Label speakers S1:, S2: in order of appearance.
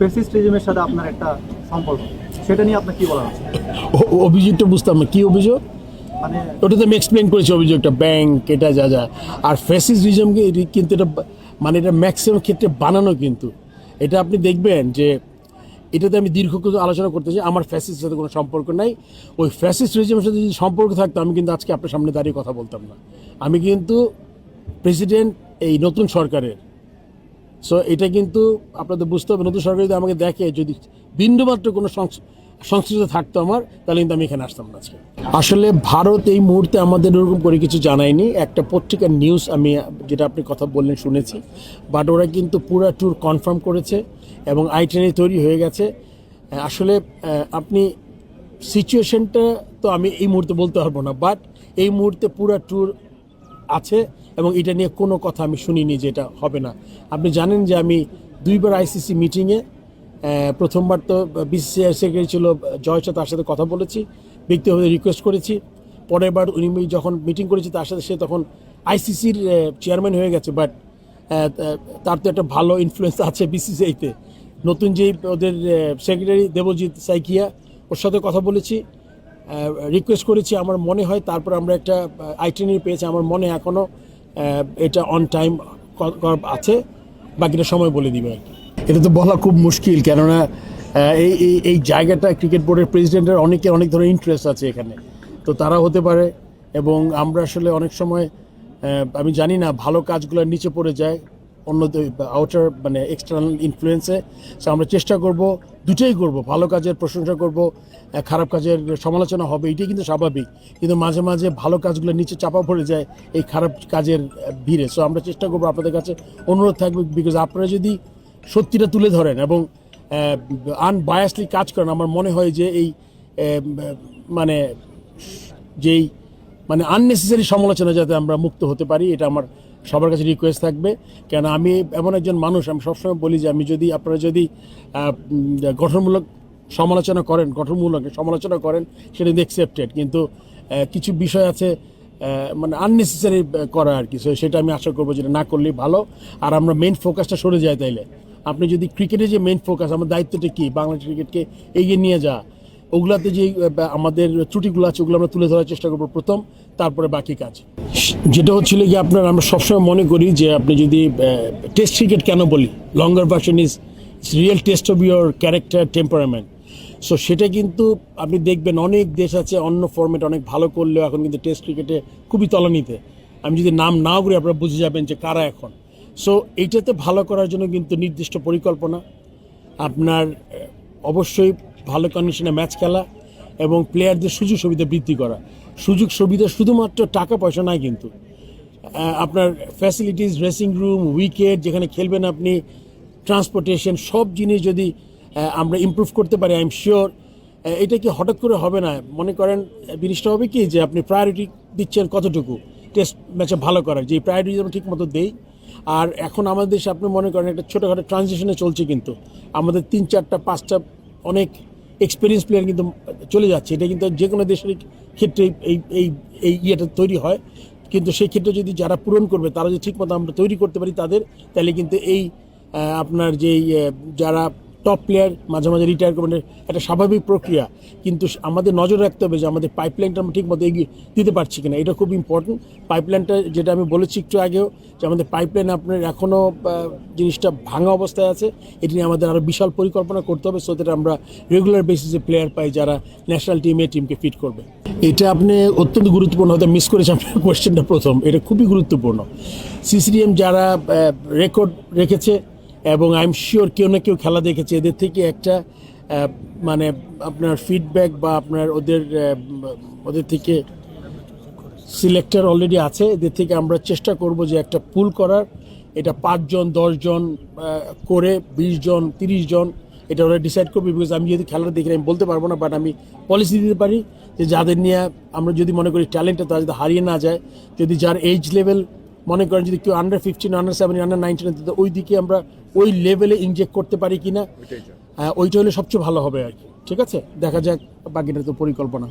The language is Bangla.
S1: ফেসিস্ট রেজিমের সাথে আপনার একটা সম্পর্ক। সেটা নিয়ে আপনার কি
S2: ও- ও- অভিযোগটা বুঝতাম না। কি অভিযোগ?
S1: মানে
S2: ওটা তো আমি এক্সপ্লেন করেছি অভিযোগটা। ব্যাংক এটা যা যা। আর ফ্যাসিস রিজমকে কিন্তু এটা মানে এটা ম্যাক্সিমাম ক্ষেত্রে বানানো কিন্তু। এটা আপনি দেখবেন যে এটাতে আমি দীর্ঘ কিছু আলোচনা করতেছি আমার ফ্যাসিস্টের সাথে কোনো সম্পর্ক নাই। ওই ফ্যাসিস রিজমের সাথে যদি সম্পর্ক থাকতো আমি কিন্তু আজকে আপনার সামনে দাঁড়িয়ে কথা বলতাম না। আমি কিন্তু প্রেসিডেন্ট এই নতুন সরকারের। সো এটা কিন্তু আপনাদের বুঝতে হবে, নতুন সরকার যদি আমাকে দেখে, যদি বিন্দুমাত্র কোনো সংশ্লিষ্ট থাকতো আমার, তাহলে কিন্তু আমি এখানে আসতাম না আসলে ভারত এই মুহূর্তে আমাদের ওরকম করে কিছু জানায়নি। একটা পত্রিকার নিউজ আমি, যেটা আপনি কথা বললেন, শুনেছি। বাট ওরা কিন্তু পুরা ট্যুর কনফার্ম করেছে এবং আইটেনারি তৈরি হয়ে গেছে। আসলে আপনি সিচুয়েশনটা তো আমি এই মুহূর্তে বলতে পারব না। বাট এই মুহূর্তে পুরা ট্যুর আছে। এবং এটা নিয়ে কোনো কথা আমি শুনিনি যে এটা হবে না। আপনি জানেন যে আমি দুইবার আইসিসি মিটিংয়ে প্রথমবার তো বিসিসিআই সেক্রেটারি ছিল জয়চা তার সাথে কথা বলেছি, ব্যক্তিগতভাবে রিকোয়েস্ট করেছি। পরের বার উনি যখন মিটিং করেছি তার সাথে সে তখন আইসিসির চেয়ারম্যান হয়ে গেছে বাট তার তো একটা ভালো ইনফ্লুয়েন্স আছে বিসিসিআইতে নতুন যে ওদের সেক্রেটারি দেবজিৎ সাইকিয়া, ওর সাথে কথা বলেছি রিকোয়েস্ট করেছি, আমার মনে হয় তারপর আমরা একটা আইটেনারি পেয়েছি, আমার মনে এখনও এটা অন টাইম আছে, বাকিটা সময় বলে দিবে আর কি। এটা তো বলা খুব মুশকিল, কেননা এই এই এই জায়গাটা ক্রিকেট বোর্ডের প্রেসিডেন্টের অনেকের অনেক ধরনের ইন্টারেস্ট আছে এখানে। তো তারা হতে পারে, এবং আমরা আসলে অনেক সময় আমি জানি না, ভালো কাজগুলো নিচে পড়ে যায় অন্য আউটার মানে এক্সটার্নাল ইনফ্লুয়েন্সে সো আমরা চেষ্টা করব, দুটোই করব, ভালো কাজের প্রশংসা করব খারাপ কাজের সমালোচনা হবে, এটাই কিন্তু স্বাভাবিক। কিন্তু মাঝে মাঝে ভালো কাজগুলো নিচে চাপা পড়ে যায়, এই খারাপ কাজের ভিড়ে। সো আমরা চেষ্টা করব আপনাদের কাছে অনুরোধ থাকবে বিকজ আপনারা যদি সত্যিটা তুলে ধরেন এবং আনবায়াসলি কাজ করেন, আমার মনে হয় যে এই মানে যেই মানে আননেসেসারি সমালোচনা যাতে আমরা মুক্ত হতে পারি, এটা আমার সবার কাছে রিকোয়েস্ট থাকবে। কেন আমি এমন একজন মানুষ, আমি সবসময় বলি যে আমি যদি আপনারা যদি গঠনমূলক সমালোচনা করেন, গঠনমূলক সমালোচনা করেন, সেটা কিন্তু অ্যাকসেপ্টেড কিন্তু কিছু বিষয় আছে মানে আননেসেসারি করা আর কি। সেটা আমি আশা করব যেটা না করলেই ভালো। আর আমরা মেন ফোকাসটা সরে যায় তাইলে। আপনি যদি ক্রিকেটের যে মেইন ফোকাস আমার দায়িত্বটা কি? বাংলাদেশ ক্রিকেটকে এগিয়ে নিয়ে যাওয়া। ওগুলাতে যে আমাদের ত্রুটিগুলো আছে, ওগুলো আমরা তুলে ধরার চেষ্টা করব প্রথম, তারপরে বাকি কাজ। যেটা হচ্ছিল কি আপনার, আমরা সবসময় মনে করি যে আপনি যদি টেস্ট ক্রিকেট কেন বলি? Longer version is real test of your character temperament so সেটা কিন্তু আপনি দেখবেন অনেক দেশ আছে, অন্য ফর্মেট অনেক ভালো করলেও এখন কিন্তু টেস্ট ক্রিকেটে খুবই তলানিতে। আমি যদি নাম নাও করি, আপনারা বুঝে যাবেন যে কারা এখন। সো এইটাতে ভালো করার জন্য কিন্তু নির্দিষ্ট পরিকল্পনা। আপনার অবশ্যই ভালো কন্ডিশনে ম্যাচ খেলা এবং প্লেয়ারদের সুযোগ সুবিধা বৃদ্ধি করা। সুযোগ সুবিধা শুধুমাত্র টাকা পয়সা নয় কিন্তু। আপনার ফ্যাসিলিটিস ড্রেসিং রুম উইকেট যেখানে খেলবেন আপনি ট্রান্সপোর্টেশন সব জিনিস যদি আমরা ইমপ্রুভ করতে পারি আই এম শিওর এটা কি হঠাৎ করে হবে না? মনে করেন, জিনিসটা হবে কি যে আপনি প্রায়োরিটি দিচ্ছেন কতটুকু? টেস্ট ম্যাচে ভালো করার যে প্রায়োরিটি আমরা ঠিক মতো দেই। আর এখন আমাদের দেশে আপনি মনে করেন একটা ছোটোখাটো ট্রানজিশনে চলছে কিন্তু। আমাদের তিন, চারটা, পাঁচটা অনেক এক্সপিরিয়েন্স প্লেয়ার কিন্তু চলে যাচ্ছে। এটা কিন্তু যে কোনো দেশের ক্ষেত্রে এই এই এই ইয়েটা তৈরি হয়। কিন্তু সেই ক্ষেত্রে যদি যারা পূরণ করবে, তারা যদি ঠিকমতো আমরা তৈরি করতে পারি তাদের, তাহলে কিন্তু এই আপনার যেই যারা টপ প্লেয়ার মাঝে মাঝে রিটায়ার করবেন একটা স্বাভাবিক প্রক্রিয়া। কিন্তু আমাদের নজর রাখতে হবে যে আমাদের পাইপলাইনটা আমরা ঠিকমতো এগিয়ে দিতে পারছি কিনা। এটা খুব ইম্পর্টেন্ট পাইপলাইনটা যেটা আমি বলেছি একটু আগেও, যে আমাদের পাইপলাইন আপনার এখনও জিনিসটা ভাঙা অবস্থায় আছে। এটি নিয়ে আমাদের আরও বিশাল পরিকল্পনা করতে হবে সো দ্যাট আমরা রেগুলার বেসিসে প্লেয়ার পাই যারা ন্যাশনাল টিমে টিমকে ফিট করবে। এটা আপনি অত্যন্ত গুরুত্বপূর্ণ, হয়তো মিস করেছেন আপনার কোয়েশ্চেনটা প্রথম। এটা খুবই গুরুত্বপূর্ণ। সিসিডিএম যারা রেকর্ড রেখেছে এবং আই এম শিওর কেউ না কেউ খেলা দেখেছে। এদের থেকে একটা মানে আপনার ফিডব্যাক বা আপনার ওদের ওদের থেকে সিলেক্টর অলরেডি আছে। এদের থেকে আমরা চেষ্টা করব যে একটা পুল করার। এটা পাঁচজন দশজন করে বিশ জন, তিরিশ জন, এটা ওরা ডিসাইড করবে বিকজ আমি যদি খেলাটা দেখি, আমি বলতে পারব না বাট আমি পলিসি দিতে পারি যে যাদের নিয়ে আমরা যদি মনে করি ট্যালেন্টটা তারা যদি হারিয়ে না যায়, যদি যার এজ লেভেল মনে করেন যদি কেউ under fifteen under seven under nineteen ওই দিকে আমরা ওই লেভেলে ইনজেক্ট করতে পারি কি না ওইটা হলে সবচেয়ে ভালো হবে আর কি। ঠিক আছে? দেখা যাক বাকিটা তো পরিকল্পনা।